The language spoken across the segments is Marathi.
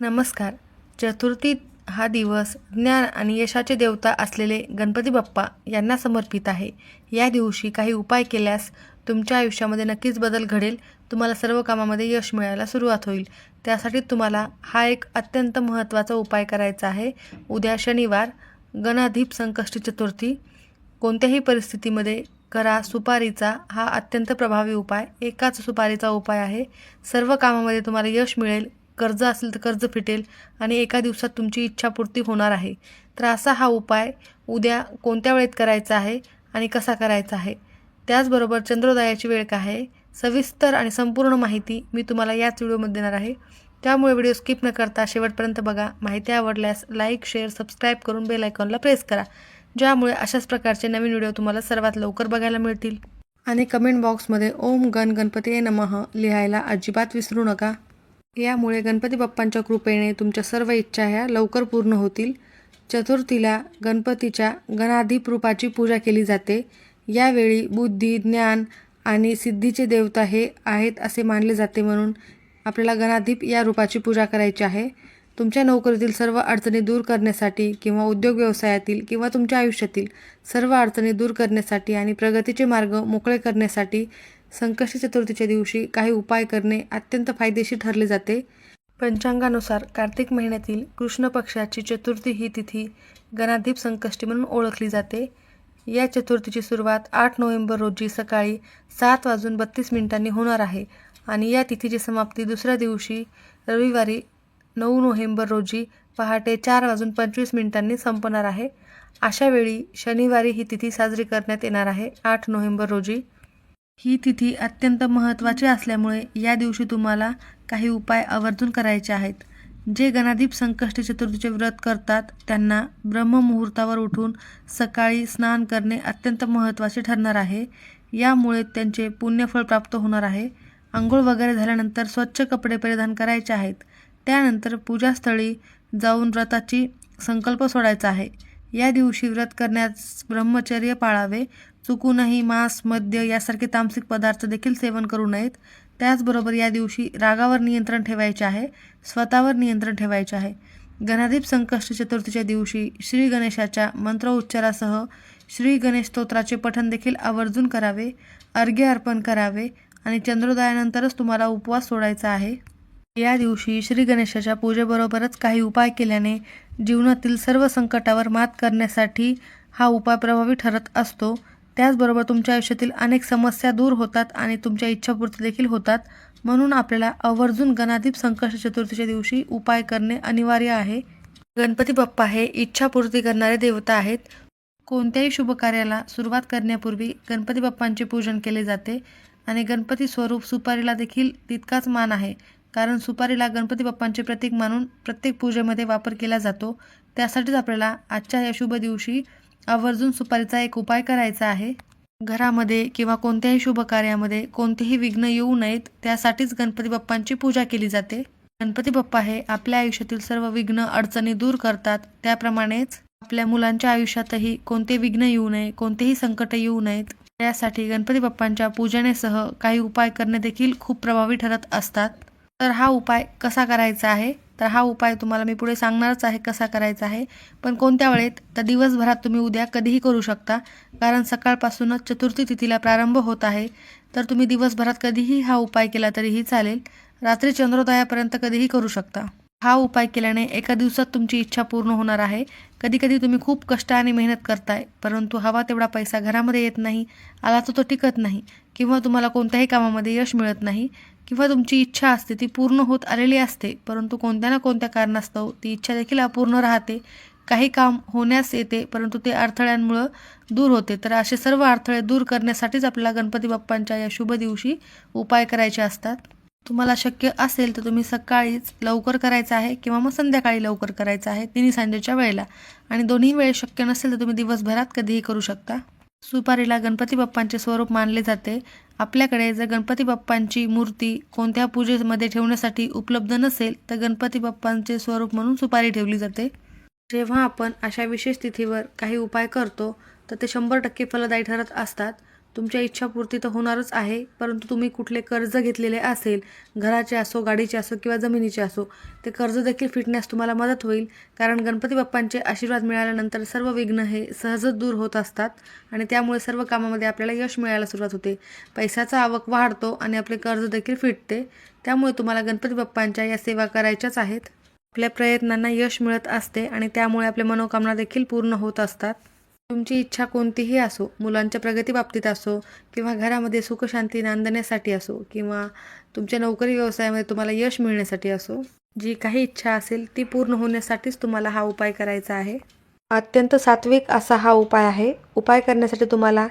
नमस्कार. चतुर्थी हा दिवस ज्ञान आणि यशाचे देवता असलेले गणपती बाप्पा यांना समर्पित आहे. या दिवशी काही उपाय केल्यास तुमच्या आयुष्यामध्ये नक्कीच बदल घडेल. तुम्हाला सर्व कामामध्ये यश मिळायला सुरुवात होईल. त्यासाठी तुम्हाला हा एक अत्यंत महत्त्वाचा उपाय करायचा आहे. उद्या शनिवार गणाधीप संकष्टी चतुर्थी. कोणत्याही परिस्थितीमध्ये करा सुपारीचा हा अत्यंत प्रभावी उपाय. एकाच सुपारीचा उपाय आहे. सर्व कामामध्ये तुम्हाला यश मिळेल. कर्ज असेल तर कर्ज फिटेल आणि एका दिवसात तुमची इच्छापूर्ती होणार आहे. तर असा हा उपाय उद्या कोणत्या वेळेत करायचा आहे आणि कसा करायचा आहे? त्याचबरोबर चंद्रोदयाची वेळ काय आहे? सविस्तर आणि संपूर्ण माहिती मी तुम्हाला याच व्हिडिओमध्ये देणार आहे. त्यामुळे व्हिडिओ स्किप न करता शेवटपर्यंत बघा. माहिती आवडल्यास लाईक शेअर सबस्क्राईब करून बेल आयकॉनला प्रेस करा. ज्यामुळे अशाच प्रकारचे नवीन व्हिडिओ तुम्हाला सर्वात लवकर बघायला मिळतील. आणि कमेंट बॉक्समध्ये ओम गण गणपती नमः लिहायला अजिबात विसरू नका. यामुळे गणपती बाप्पांच्या कृपेने तुमच्या सर्व इच्छा ह्या लवकर पूर्ण होतील. चतुर्थीला गणपतीच्या गणाधीप रूपाची पूजा केली जाते. यावेळी बुद्धी ज्ञान आणि सिद्धीचे देवता हे आहेत असे मानले जाते म्हणून आपल्याला गणाधीप या रूपाची पूजा करायची आहे. तुमच्या नोकरीतील सर्व अडचणी दूर करण्यासाठी किंवा उद्योग व्यवसायातील किंवा तुमच्या आयुष्यातील सर्व अडचणी दूर करण्यासाठी आणि प्रगतीचे मार्ग मोकळे करण्यासाठी संकष्टी चतुर्थीच्या दिवशी काही उपाय करणे अत्यंत फायदेशीर ठरले जाते. पंचांगानुसार कार्तिक महिन्यातील कृष्ण पक्षाची चतुर्थी ही तिथी गणाधीप संकष्टी म्हणून ओळखली जाते. या चतुर्थीची सुरुवात आठ नोव्हेंबर रोजी सकाळी सात वाजून बत्तीस मिनिटांनी होणार आहे आणि या तिथीची समाप्ती दुसऱ्या दिवशी रविवारी नऊ नोव्हेंबर रोजी पहाटे चार वाजून पंचवीस मिनिटांनी संपणार आहे. अशावेळी शनिवारी ही तिथी साजरी करण्यात येणार आहे आठ नोव्हेंबर रोजी. ही तिथी अत्यंत महत्त्वाची असल्यामुळे या दिवशी तुम्हाला काही उपाय आवर्जून करायचे आहेत. जे गणाधीप संकष्टी चतुर्थीचे व्रत करतात त्यांना ब्रह्ममुहूर्तावर उठून सकाळी स्नान करणे अत्यंत महत्त्वाचे ठरणार आहे. यामुळे त्यांचे पुण्यफळ प्राप्त होणार आहे. आंघोळ वगैरे झाल्यानंतर स्वच्छ कपडे परिधान करायचे आहेत. त्यानंतर पूजास्थळी जाऊन व्रताची संकल्प सोडायचा आहे. या दिवशी व्रत करण्यास ब्रह्मचर्य पाळावे. चुकूनही मांस मद्य यासारखे तामसिक पदार्थ देखील सेवन करू नयेत. त्याचबरोबर या दिवशी रागावर नियंत्रण ठेवायचे आहे स्वतःवर नियंत्रण ठेवायचे आहे. गणाधीप संकष्ट चतुर्थीच्या दिवशी श्री गणेशाच्या मंत्रोच्चारासह श्री गणेश स्तोत्राचे पठण देखील आवर्जून करावे अर्घ्य अर्पण करावे आणि चंद्रोदयानंतरच तुम्हाला उपवास सोडायचा आहे. या दिवशी श्री गणेशाच्या पूजेबरोबरच काही उपाय केल्याने जीवनातील सर्व संकटावर मात करण्यासाठी हा उपाय प्रभावी ठरत असतो. त्याचबरोबर तुमच्या आयुष्यातील अनेक समस्या दूर होतात आणि तुमच्या इच्छापूर्ती देखील होतात. म्हणून आपल्याला आवर्जून गणाधीप संकष्ट चतुर्थीच्या दिवशी उपाय करणे अनिवार्य आहे. गणपती बाप्पा हे इच्छापूर्ती करणारे देवता आहेत. कोणत्याही शुभ कार्याला सुरुवात करण्यापूर्वी गणपती बाप्पांचे पूजन केले जाते आणि गणपती स्वरूप सुपारीला देखील तितकाच मान आहे. कारण सुपारीला गणपती बाप्पांचे प्रतीक मानून प्रत्येक पूजेमध्ये वापर केला जातो. त्यासाठीच आपल्याला आजच्या या शुभ दिवशी आवर्जून सुपारीचा एक उपाय करायचा आहे. घरामध्ये किंवा कोणत्याही शुभ कार्यामध्ये कोणतेही विघ्न येऊ नयेत त्यासाठीच गणपती बाप्पांची पूजा केली जाते. गणपती बाप्पा हे आपल्या आयुष्यातील सर्व विघ्न अडचणी दूर करतात. त्याप्रमाणेच आपल्या मुलांच्या आयुष्यातही कोणते विघ्न येऊ नये कोणतेही संकट येऊ नयेत त्यासाठी गणपती बाप्पांच्या पूजनेसह काही उपाय करणे देखील खूप प्रभावी ठरत असतात. तर हा उपाय कसा करायचा आहे? तर हा उपाय तुम्हाला मी पुढे सांगणारच आहे कसा करायचा आहे. पण कोणत्या वेळेत तर दिवसभरात तुम्ही उद्या कधीही करू शकता कारण सकाळपासूनच चतुर्थी तिथीला प्रारंभ होत आहे. तर तुम्ही दिवसभरात कधीही हा उपाय केला तरीही चालेल. रात्री चंद्रोदयापर्यंत कधीही करू शकता. हा उपाय केल्याने एका दिवसात तुमची इच्छा पूर्ण होणार आहे. कधीकधी तुम्ही खूप कष्ट आणि मेहनत करताय परंतु हवा तेवढा पैसा घरामध्ये येत नाही आला तर तो टिकत नाही किंवा तुम्हाला कोणत्याही कामामध्ये यश मिळत नाही किंवा तुमची इच्छा असते ती पूर्ण होत आलेली असते परंतु कोणत्या ना कोणत्या कारणास्तव ती इच्छा देखील अपूर्ण राहते. काही काम होण्यास येते परंतु ते अडथळ्यांमुळं दूर होते. तर असे सर्व अडथळे दूर करण्यासाठीच आपल्याला गणपती बाप्पांच्या या शुभ दिवशी उपाय करायचे असतात. तुम्हाला शक्य असेल तर तुम्ही सकाळीच लवकर करायचं आहे किंवा मग संध्याकाळी लवकर करायचं आहे तिन्ही सांजेच्या वेळेला. आणि दोन्ही वेळ शक्य नसेल तर तुम्ही दिवसभरात कधीही करू शकता. सुपारीला गणपती बाप्पांचे स्वरूप मानले जाते. आपल्याकडे जर गणपती बाप्पांची मूर्ती कोणत्या पूजेमध्ये ठेवण्यासाठी उपलब्ध नसेल तर गणपती बाप्पांचे स्वरूप म्हणून सुपारी ठेवली जाते. जेव्हा आपण अशा विशेष तिथीवर काही उपाय करतो तर ते शंभर टक्के फलदायी ठरत असतात. तुमच्या इच्छापूर्ती तर होणारच आहे परंतु तुम्ही कुठले कर्ज घेतलेले असेल घराचे असो गाडीचे असो किंवा जमिनीचे असो ते कर्ज देखील फिटण्यास तुम्हाला मदत होईल. कारण गणपती बाप्पांचे आशीर्वाद मिळाल्यानंतर सर्व विघ्न हे सहजच दूर होत असतात आणि त्यामुळे सर्व कामामध्ये आपल्याला यश मिळायला सुरुवात होते. पैशाचा आवक वाढतो आणि आपले कर्ज देखील फिटते. त्यामुळे तुम्हाला गणपती बाप्पांच्या या सेवा करायच्याच आहेत. आपल्या प्रयत्नांना यश मिळत असते आणि त्यामुळे आपल्या मनोकामना देखील पूर्ण होत असतात. तुमची इच्छा कोणतीही असो मुलांच्या प्रगतीबाबतीत असो किंवा घरामध्ये सुखशांती नांदण्यासाठी असो किंवा तुमच्या नोकरी व्यवसायामध्ये तुम्हाला यश मिळण्यासाठी असो जी काही इच्छा असेल ती पूर्ण होण्यासाठीच तुम्हाला हा उपाय करायचा आहे. अत्यंत सात्विक असा हा उपाय आहे. उपाय करण्यासाठी तुम्हाला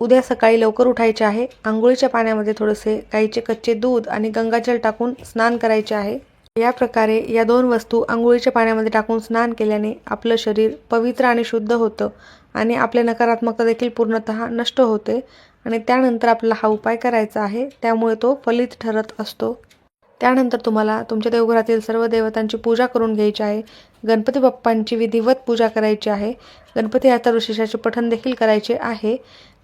उद्या सकाळी लवकर उठायचे आहे. आंघोळीच्या पाण्यामध्ये थोडेसे गाईचे कच्चे दूध आणि गंगाजल टाकून स्नान करायचे आहे. या प्रकारे या दोन वस्तू आंघोळीच्या पाण्यामध्ये टाकून स्नान केल्याने आपलं शरीर पवित्र आणि शुद्ध होतं. आणि आपले नकारात्मकता देखील पूर्णतः नष्ट होते. आणि त्यानंतर आपल्याला हा उपाय करायचा आहे. त्यामुळे तो फलित ठरत असतो. त्यानंतर तुम्हाला तुमच्या देवघरातील सर्व देवतांची पूजा करून घ्यायची आहे. गणपती बाप्पांची विधिवत पूजा करायची आहे. गणपती अथर्वशीर्षाचे पठण देखील करायचे आहे.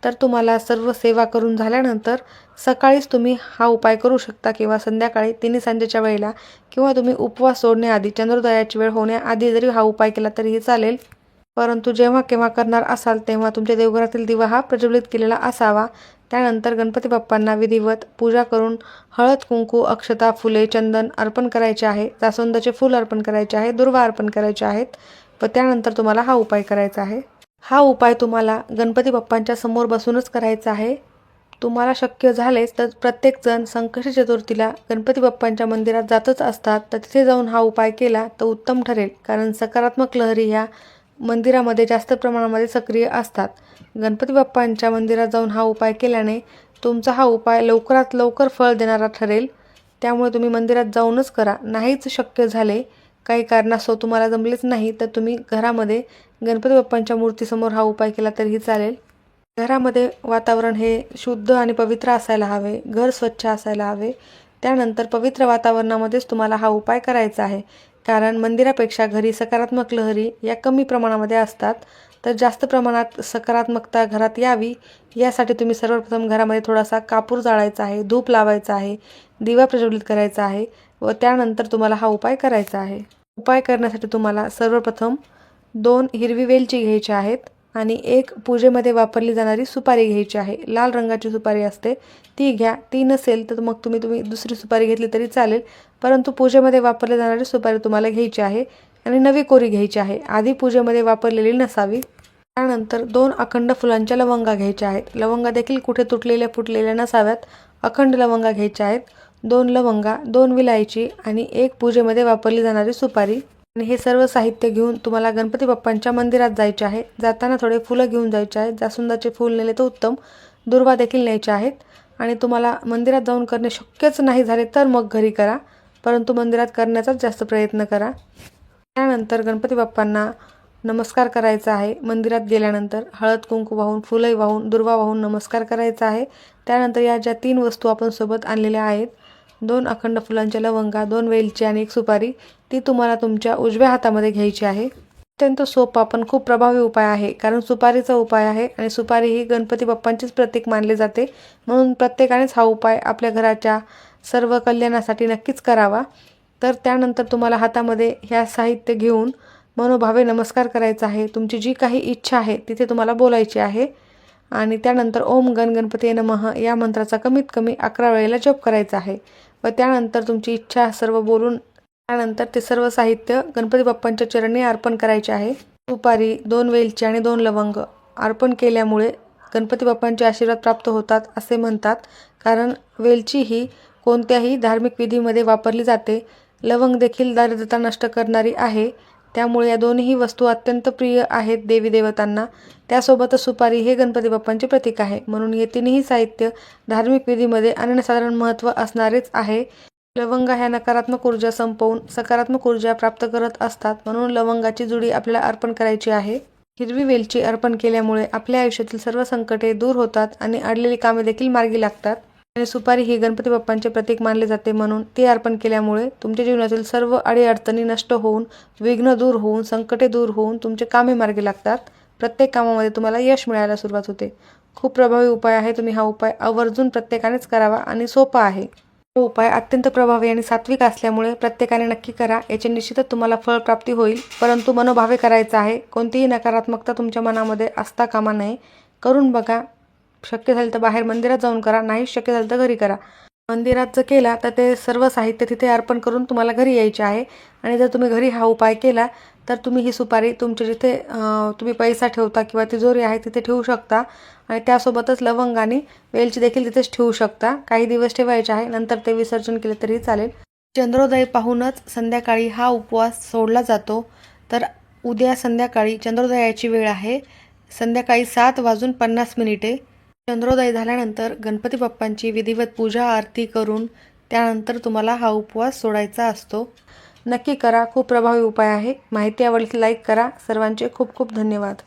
तर तुम्हाला सर्व सेवा करून झाल्यानंतर सकाळीच तुम्ही हा उपाय करू शकता किंवा संध्याकाळी तिन्ही सांजेच्या वेळेला किंवा तुम्ही उपवास सोडण्याआधी चंद्रोदयाची वेळ होण्याआधी जरी हा उपाय केला तरीही चालेल. परंतु जेव्हा केव्हा करणार असाल तेव्हा तुमच्या देवघरातील दिवा हा प्रज्वलित केलेला असावा. त्यानंतर गणपती बाप्पांना विधिवत पूजा करून हळद कुंकू अक्षता फुले चंदन अर्पण करायचे आहे. जास्वंदाचे फूल अर्पण करायचे आहे दुर्वा अर्पण करायचे आहेत व त्यानंतर तुम्हाला हा उपाय करायचा आहे. हा उपाय तुम्हाला गणपती बाप्पांच्या समोर बसूनच करायचा आहे. तुम्हाला शक्य झालेच तर प्रत्येकजण संकष्टी चतुर्थीला गणपती बाप्पांच्या मंदिरात जातच असतात. तर तिथे जाऊन हा उपाय केला तर उत्तम ठरेल कारण सकारात्मक लहरी ह्या मंदिरामध्ये जास्त प्रमाणामध्ये सक्रिय असतात. गणपती बाप्पांच्या मंदिरात जाऊन हा उपाय केल्याने तुमचा हा उपाय लवकरात लवकर फळ देणारा ठरेल. त्यामुळे तुम्ही मंदिरात जाऊनच करा. नाहीच शक्य झाले काही कारणास्तव तुम्हाला जमलेच नाही तर तुम्ही घरामध्ये गणपती बाप्पांच्या मूर्तीसमोर हा उपाय केला तरीही चालेल. घरामध्ये वातावरण हे शुद्ध आणि पवित्र असायला हवे घर स्वच्छ असायला हवे. त्यानंतर पवित्र वातावरणामध्येच तुम्हाला हा उपाय करायचा आहे. कारण मंदिरापेक्षा घरी सकारात्मक लहरी या कमी प्रमाणामध्ये असतात. तर जास्त प्रमाणात सकारात्मकता घरात यावी यासाठी तुम्ही सर्वप्रथम घरामध्ये थोडासा कापूर जाळायचा आहे धूप लावायचा आहे दिवा प्रज्वलित करायचा आहे व त्यानंतर तुम्हाला हा उपाय करायचा आहे. उपाय करण्यासाठी तुम्हाला सर्वप्रथम दोन हिरवी वेलची घ्यायची आहेत आणि एक पूजेमध्ये वापरली जाणारी सुपारी घ्यायची आहे. लाल रंगाची सुपारी असते ती घ्या. ती नसेल तर मग तुम्ही तुम्ही दुसरी सुपारी घेतली तरी चालेल. परंतु पूजेमध्ये वापरली जाणारी सुपारी तुम्हाला घ्यायची आहे आणि नवी कोरी घ्यायची आहे. आधी पूजेमध्ये वापरलेली नसावी. त्यानंतर दोन अखंड फुलांच्या लवंगा घ्यायच्या आहेत. लवंगा देखील कुठे तुटलेल्या फुटलेल्या नसाव्यात. अखंड लवंगा घ्यायच्या आहेत. दोन लवंगा दोन विलायची आणि एक पूजेमध्ये वापरली जाणारी सुपारी. आणि हे सर्व साहित्य घेऊन तुम्हाला गणपती बाप्पांच्या मंदिरात जायचे आहे. जाताना थोडे फुलं घेऊन जायचे आहेत. जास्वंदाचे फूल नेले तर उत्तम. दुर्वा देखील न्यायचे आहेत. आणि तुम्हाला मंदिरात जाऊन करणे शक्यच नाही झाले तर मग घरी करा. परंतु मंदिरात करण्याचाच जास्त प्रयत्न करा. त्यानंतर गणपती बाप्पांना नमस्कार करायचा आहे. मंदिरात गेल्यानंतर हळद कुंकू वाहून फुलंही वाहून दुर्वा वाहून नमस्कार करायचा आहे. त्यानंतर या ज्या तीन वस्तू आपण सोबत आणलेल्या आहेत दोन अखंड फुलांच्या लवंगा दोन वेलची आणि एक सुपारी ती तुम्हाला तुमच्या उजव्या हातामध्ये घ्यायची आहे. अत्यंत सोपा पण खूप प्रभावी उपाय आहे कारण सुपारीचा उपाय आहे आणि सुपारी ही गणपती बाप्पांचीच प्रतीक मानले जाते. म्हणून प्रत्येकानेच हा उपाय आपल्या घराच्या सर्व कल्याणासाठी नक्कीच करावा. तर त्यानंतर तुम्हाला हातामध्ये ह्या साहित्य घेऊन मनोभावे नमस्कार करायचा आहे. तुमची जी काही इच्छा आहे तिथे तुम्हाला बोलायची आहे. आणि त्यानंतर ओम गण गणपती नमः या मंत्राचा कमीत कमी अकरा वेळेला जप करायचा आहे. व त्यानंतर तुमची इच्छा सर्व बोलून त्यानंतर ते सर्व साहित्य गणपती बाप्पांच्या चरणी अर्पण करायचे आहे. दुपारी दोन वेलची आणि दोन लवंग अर्पण केल्यामुळे गणपती बाप्पांचे आशीर्वाद प्राप्त होतात असे म्हणतात. कारण वेलची ही कोणत्याही धार्मिक विधीमध्ये वापरली जाते. लवंग देखील दारिद्रता नष्ट करणारी आहे. त्यामुळे या दोन्ही वस्तू अत्यंत प्रिय आहेत देवी देवतांना त्यासोबतच सुपारी हे गणपती बाप्पांचे प्रतीक आहे. म्हणून हे तिन्ही साहित्य धार्मिक विधीमध्ये अनन्यसाधारण महत्त्व असणारेच आहे. लवंग ह्या नकारात्मक ऊर्जा संपवून सकारात्मक ऊर्जा प्राप्त करत असतात. म्हणून लवंगाची जुडी आपल्याला अर्पण करायची आहे. हिरवी वेलची अर्पण केल्यामुळे आपल्या आयुष्यातील सर्व संकटे दूर होतात आणि अडलेली कामे देखील मार्गी लागतात. आणि सुपारी ही गणपती बाप्पांचे प्रतीक मानले जाते म्हणून ती अर्पण केल्यामुळे तुमच्या जीवनातील सर्व अडीअडचणी नष्ट होऊन विघ्न दूर होऊन संकटे दूर होऊन तुमचे कामे मार्गी लागतात. प्रत्येक कामामध्ये तुम्हाला यश मिळायला सुरुवात होते. खूप प्रभावी उपाय आहे. तुम्ही हा उपाय आवर्जून प्रत्येकानेच करावा आणि सोपा आहे. हा उपाय अत्यंत प्रभावी आणि सात्विक असल्यामुळे प्रत्येकाने नक्की करा. याचे निश्चितच तुम्हाला फळप्राप्ती होईल. परंतु मनोभावे करायचं आहे. कोणतीही नकारात्मकता तुमच्या मनामध्ये असता कामा नये. करून बघा. शक्य झालं तर बाहेर मंदिरात जाऊन करा नाही शक्य झालं तर घरी करा. मंदिरात जर केला तर ते सर्व साहित्य तिथे अर्पण करून तुम्हाला घरी यायचे आहे. आणि जर तुम्ही घरी हा उपाय केला तर तुम्ही ही सुपारी तुमच्या जिथे तुम्ही पैसा ठेवता किंवा तिजोरी आहे तिथे ठेवू शकता. आणि त्यासोबतच लवंग आणि वेलची देखील तिथेच ठेवू शकता. काही दिवस ठेवायचे आहे नंतर ते विसर्जन केले तरी चालेल. चंद्रोदय पाहूनच संध्याकाळी हा उपवास सोडला जातो. तर उद्या संध्याकाळी चंद्रोदयाची वेळ आहे. संध्याकाळी सात वाजून पन्नास मिनिटे. चंद्रोदय झाल्यानंतर गणपती बाप्पांची विधिवत पूजा आरती करून त्यानंतर तुम्हाला हा उपवास सोडायचा असतो. नक्की करा खूप प्रभावी उपाय आहे. माहिती आवडली लाईक करा. सर्वांचे खूप खूप धन्यवाद.